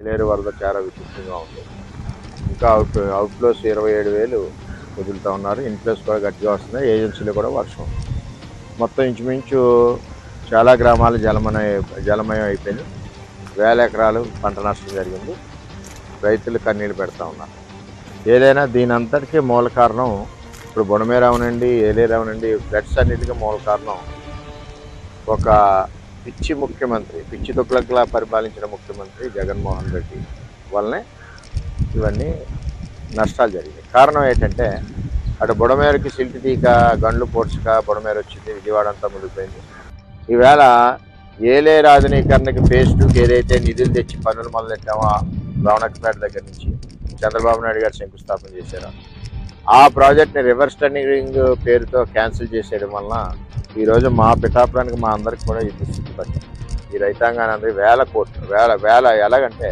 నేరు వరద చాలా విచిత్రంగా ఉంది. ఇంకా అవుట్ అవుట్ఫ్లోస్ ఇరవై ఏడు వేలు వదులుతూ ఉన్నారు. ఇన్ఫ్లోస్ కూడా గట్టిగా వస్తున్నాయి. ఏజెన్సీలో కూడా వర్షం మొత్తం ఇంచుమించు చాలా గ్రామాలు జలమయ జలమయం అయిపోయింది. వేల ఎకరాలు పంట నష్టం జరిగింది. రైతులు కన్నీళ్ళు పెడతా ఉన్నారు. ఏదైనా దీని అంతటికీ మూల కారణం ఇప్పుడు బుడమేర అవనండి ఏలేరు ఫ్లడ్స్ అన్నిటికీ మూల కారణం ఒక పిచ్చి ముఖ్యమంత్రి పిచ్చి దుక్కులకులా పరిపాలించిన ముఖ్యమంత్రి జగన్మోహన్ రెడ్డి వల్లనే ఇవన్నీ నష్టాలు జరిగాయి. కారణం ఏంటంటే అటు బుడమేరకి సిల్ట్ తీక గండ్లు పోడ్చక బుడమేర వచ్చింది విజయవాడ అంతా మునిగిపోయింది. ఈవేళ ఏలే రాజనీకరణకి ఫేజ్ ఏదైతే నిధులు తెచ్చి పనులు మొదలెట్టామో రావణకపేట దగ్గర నుంచి చంద్రబాబు నాయుడు గారు శంకుస్థాపన చేశారు. ఆ ప్రాజెక్ట్ని రివర్స్ టర్నింగ్ పేరుతో క్యాన్సిల్ చేసేయడం వలన ఈరోజు మా పిఠాపురానికి మా అందరికి కూడా ఈ దుస్థితి పట్టింది. ఈ రైతాంగాన్ని వేల కోట్లు వేల వేల ఎలాగంటే